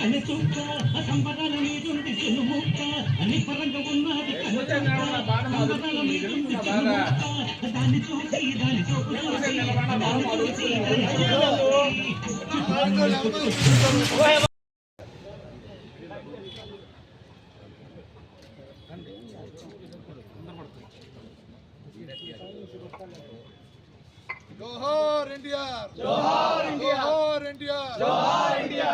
అని చూక్క సంబరాల మీదుంది సులుముక్క అని పరంగా ఉన్నది సంబరాల మీదుంది సులుముక్క దాన్ని చూసి దాన్ని దాన్ని చూసి దాన్ని చూసి. జోహార్ ఇండియా జోహార్ ఇండియా జోహార్ ఇండియా జోహార్ ఇండియా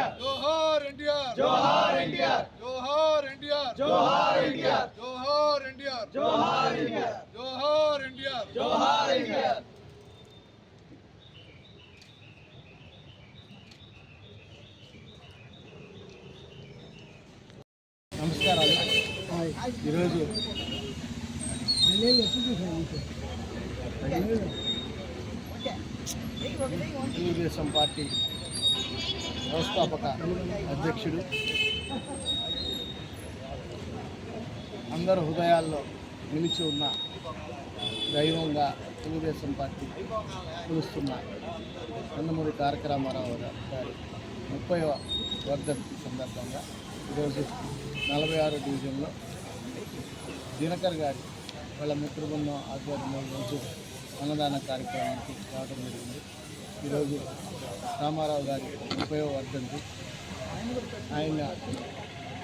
जोहार इंडिया। जोहार इंडिया। जोहार इंडिया। जोहार इंडिया। जोहार इंडिया। जोहार इंडिया। जोहार इंडिया। నమస్కారాలు ఈరోజు వ్యవస్థాపక అధ్యక్షుడు. అందరు హృదయాల్లో నిలిచి ఉన్న దైవంగా తెలుగుదేశం పార్టీ పిలుస్తున్న నందమూరి తారక రామారావు గారి ముప్పై వర్ధంతి సందర్భంగా ఈరోజు నలభై ఆరు డివిజన్లో దినకర్ గారి వాళ్ళ మిత్రబృందం ఆధ్వర్యంలో ఈరోజు అన్నదాన కార్యక్రమానికి రావడం జరిగింది. ఈరోజు రామారావు గారి ముప్పై ఆయన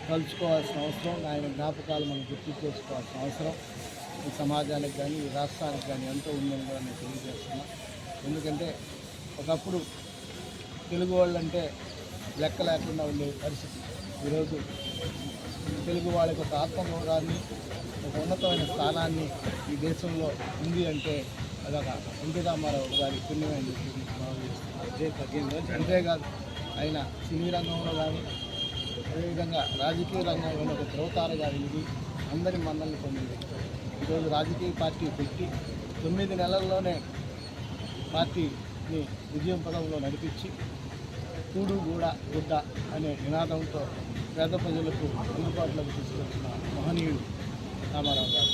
కలుసుకోవాల్సిన అవసరం ఆయన జ్ఞాపకాలు మనం గుర్తు చేసుకోవాల్సిన అవసరం. ఈ సమాజానికి కానీ ఈ రాష్ట్రానికి కానీ ఎంతో ఉందని కూడా నేను తెలియజేస్తున్నా. ఎందుకంటే ఒకప్పుడు తెలుగు వాళ్ళంటే లెక్క లేకుండా ఉండే పరిస్థితి. ఈరోజు తెలుగు వాళ్ళకి ఒక ఆత్మగౌరవాన్ని ఒక ఉన్నతమైన స్థానాన్ని ఈ దేశంలో ఉంది అంటే అదొక ఎన్టీ రామారావు గారి పుణ్యమని అదే నేను భావిస్తున్నాను. అంతేకాదు ఆయన సినీ రంగంలో కానీ అదేవిధంగా రాజకీయ రంగంలో ఒక ధ్రువతారగా ఇది అందరి మన్నల్ని పొందింది. ఈరోజు రాజకీయ పార్టీ పెట్టి తొమ్మిది నెలల్లోనే పార్టీని విజయం పదంలో నడిపించి కూడు గూడ గుడ్డ అనే నినాదంతో పేద ప్రజలకు అందుబాటులోకి తీసుకొచ్చిన మహనీయుడు రామారావు గారు.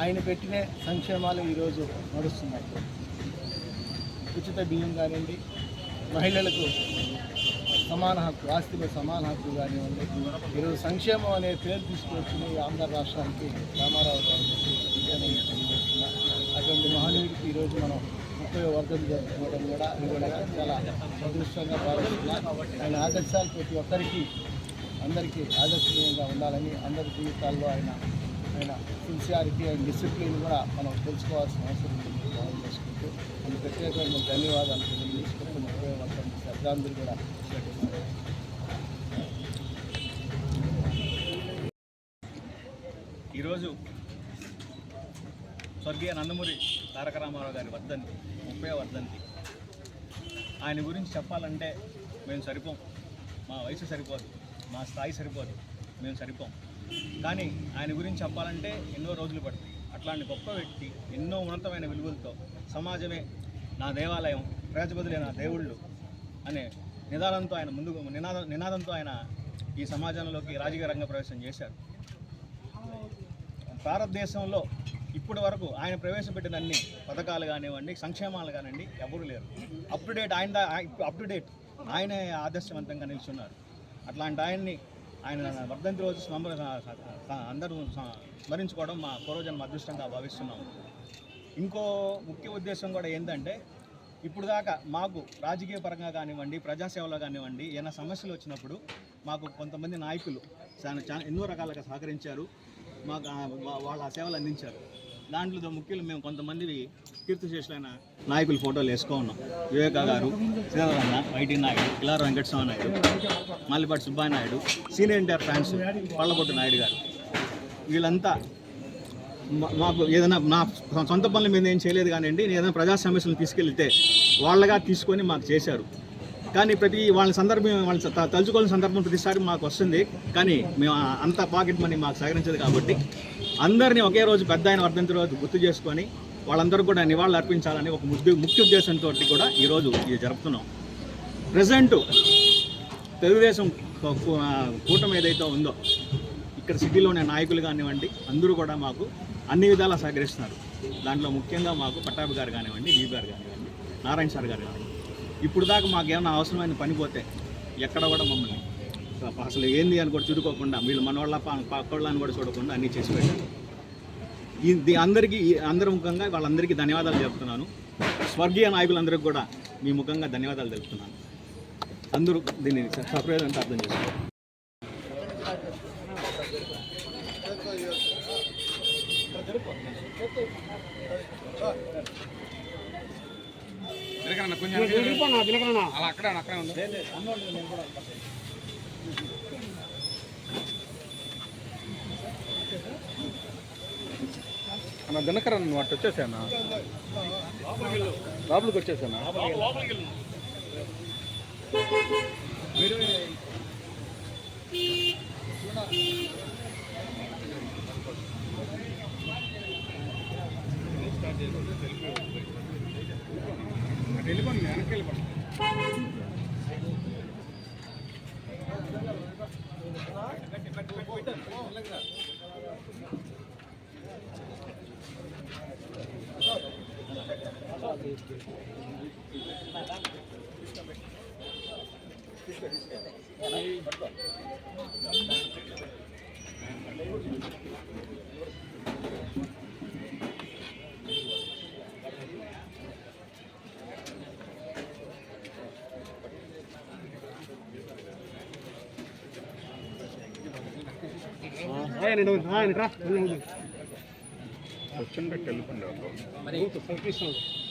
ఆయన పెట్టిన సంక్షేమాలు ఈరోజు నడుస్తున్నాయి. ఉచిత బియ్యం కానివ్వండి మహిళలకు సమాన హక్కు ఆస్తిలో సమాన హక్కు కానివ్వండి ఈరోజు సంక్షేమం అనే పేరు తీసుకొచ్చిన ఆంధ్ర రాష్ట్రానికి రామారావు గారు అటువంటి మహనీయుడికి ఈరోజు మనం ముప్పై వర్గం జరుపుకోవడం కూడా అది కూడా చాలా అదృష్టంగా భావిస్తున్నాం. ఆయన ఆదర్శాలు ప్రతి ఒక్కరికి అందరికీ ఆదర్శనీయంగా ఉండాలని అందరి జీవితాల్లో ఆయన ఆయన సిన్సియారిటీ అండ్ డిసిప్లిన్ కూడా మనం తెలుసుకోవాల్సిన అవసరం ఉంది. చేసుకుంటూ అందుకు ప్రత్యేకమైన ధన్యవాదాలు తెలియజేసుకుంటూ ముప్పై వర్గం శ్రద్ధాంజలి కూడా ఈరోజు స్వర్గీయ నందమూరి తారక రామారావు గారి వర్ధంతి ముప్పై వర్ధంతి. ఆయన గురించి చెప్పాలంటే మేము సరిపోం. మా వయసు సరిపోదు. మా స్థాయి సరిపోదు. మేము సరిపోం. కానీ ఆయన గురించి చెప్పాలంటే ఎన్నో రోజులు పడుతుంది. అట్లాంటి గొప్ప వ్యక్తి ఎన్నో ఉన్నతమైన విలువలతో సమాజమే నా దేవాలయం ప్రజబదులే నా దేవుళ్ళు అనే నినాదంతో ఆయన ముందుకు నినాద నినాదంతో ఆయన ఈ సమాజంలోకి రాజకీయ రంగ ప్రవేశం చేశారు. భారతదేశంలో ఇప్పటి వరకు ఆయన ప్రవేశపెట్టిన అన్ని పథకాలు కానివ్వండి సంక్షేమాలు కానివ్వండి ఎవరు లేరు. అప్ టు డేట్ ఆయన అప్ టు డేట్ ఆయనే ఆదర్శవంతంగా నిల్చున్నారు. అట్లాంటి ఆయన్ని ఆయన వర్ధంతి రోజు స్మర అందరూ స్మరించుకోవడం మా పూర్వజన్మ అదృష్టంగా భావిస్తున్నాము. ఇంకో ముఖ్య ఉద్దేశం కూడా ఏంటంటే ఇప్పుడు దాకా మాకు రాజకీయ పరంగా కానివ్వండి ప్రజాసేవలో కానివ్వండి ఏమైనా సమస్యలు వచ్చినప్పుడు మాకు కొంతమంది నాయకులు చాలా చాలా ఎన్నో రకాలుగా సహకరించారు. మాకు వాళ్ళ సేవలు అందించారు. దాంట్లో ముఖ్యులు మేము కొంతమంది కీర్తిశేషులైన నాయకుల ఫోటోలు వేసుకో ఉన్నాం. వివేక గారు శ్రీధరన్న YT Naidu Kilara Venkataswamy Naidu Mallipati Subbayi Naidu senior NTR fans Pallapottu Naidu గారు. వీళ్ళంతా మాకు ఏదైనా నా సొంత పనుల మీద ఏం చేయలేదు కానివ్వండి నేను ఏదైనా ప్రజా సమస్యలను తీసుకెళ్తే వాళ్ళగా తీసుకొని మాకు చేశారు. కానీ ప్రతి వాళ్ళ సందర్భం వాళ్ళ తలుచుకోవాల్సిన సందర్భం ప్రతిసారి మాకు వస్తుంది. కానీ మేము అంత పాకెట్ మనీ మాకు సహకరించదు కాబట్టి అందరినీ ఒకే రోజు పెద్ద ఆయన వర్ధంతి రోజు గుర్తు చేసుకొని వాళ్ళందరూ కూడా నివాళులు అర్పించాలని ఒక ముద్దు ముఖ్య ఉద్దేశంతో కూడా ఈరోజు ఇది జరుపుతున్నాం. ప్రజెంటు తెలుగుదేశం కూటమి ఏదైతే ఉందో ఇక్కడ సిటీలోనే నాయకులు కానివ్వండి అందరూ కూడా మాకు అన్ని విధాలా సహకరిస్తున్నారు. దాంట్లో ముఖ్యంగా మాకు పట్టాభి గారు కానివ్వండి బీ గారు కానివ్వండి నారాయణ సార్ గారు కానివ్వండి. ఇప్పుడు దాకా మాకు ఏమైనా అవసరమైన పని పోతే ఎక్కడ కూడా మమ్మల్ని అసలు ఏంది అని కూడా చూడుకోకుండా వీళ్ళు మన వాళ్ళ పక్కళ్ళ అని కూడా చూడకుండా అన్నీ చేసి పెట్టారు. ఇది అందరికీ ఈ- అందరి ముఖంగా వాళ్ళందరికీ ధన్యవాదాలు చెప్తున్నాను. స్వర్గీయ నాయకులందరికీ కూడా మీ ముఖంగా ధన్యవాదాలు తెలుపుతున్నాను. అందరూ దీన్ని సర్ప్రైజ్ అంటే అర్థం చేసుకోవాలి అలా అక్కడ అక్కడ ఉంది అన్న దినకరన్ అన్న వాటి వచ్చేసానా? లోపలికి వచ్చేసానా? టెలిఫోన్ వెనక్కి వెళ్ళిపోండి కూర్చొని పెట్టి వెళ్ళిపోండి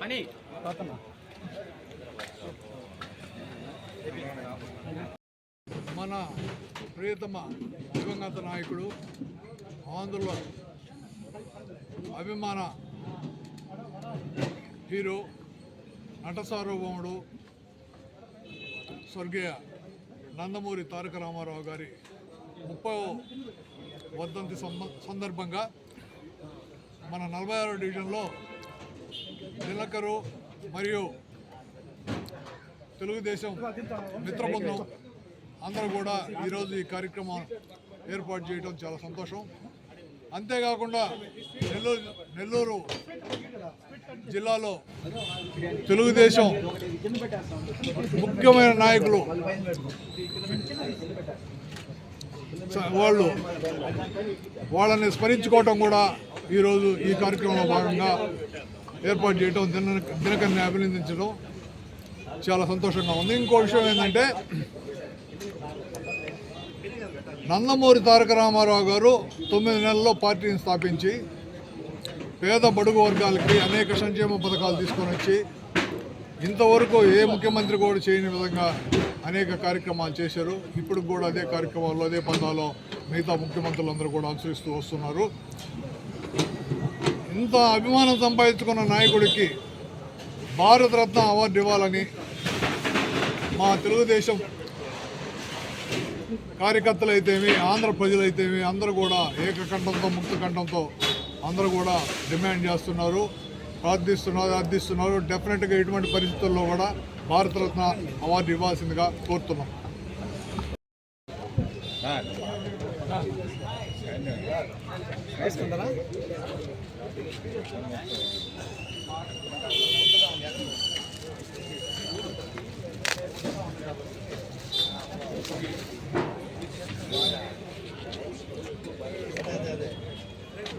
అని మన ప్రియతమ దివంగత నాయకుడు ఆంధ్రుల అభిమాన హీరో నటసార్వభౌముడు స్వర్గీయ నందమూరి తారక రామారావు గారి ముప్పై వర్ధంతి సందర్భంగా మన నలభై ఆరో డివిజన్లో నిలకరు మరియు తెలుగుదేశం మిత్రబృందం అందరూ కూడా ఈరోజు ఈ కార్యక్రమం ఏర్పాటు చేయడం చాలా సంతోషం. అంతేకాకుండా నెల్లూరు నెల్లూరు జిల్లాలో తెలుగుదేశం ముఖ్యమైన నాయకులు. వాళ్ళు వాళ్ళని స్మరించుకోవటం కూడా ఈరోజు ఈ కార్యక్రమంలో భాగంగా ఏర్పాటు చేయడం దిన దినకర్ని అభినందించడం చాలా సంతోషంగా ఉంది. ఇంకో విషయం ఏంటంటే నందమూరి తారక రామారావు గారు తొమ్మిది నెలల్లో పార్టీని స్థాపించి పేద బడుగు వర్గాలకి అనేక సంక్షేమ పథకాలు తీసుకొని వచ్చి ఇంతవరకు ఏ ముఖ్యమంత్రి కూడా చేయని విధంగా అనేక కార్యక్రమాలు చేశారు. ఇప్పుడు కూడా అదే కార్యక్రమాల్లో అదే పందాలో మిగతా ముఖ్యమంత్రులందరూ కూడా అనుసరిస్తూ వస్తున్నారు. ఇంత అభిమానం సంపాదించుకున్న నాయకుడికి భారతరత్న అవార్డు ఇవ్వాలని మా తెలుగుదేశం కార్యకర్తలు అయితేమి ఆంధ్ర ప్రజలైతేమి అందరూ కూడా ఏకకంఠంతో ముక్తకంఠంతో అందరూ కూడా డిమాండ్ చేస్తున్నారు ప్రార్థిస్తున్నారు అర్థిస్తున్నారు డెఫినెట్గా ఇటువంటి పరిస్థితుల్లో కూడా భారతరత్న అవార్డు ఇవ్వాల్సిందిగా కోరుతున్నాం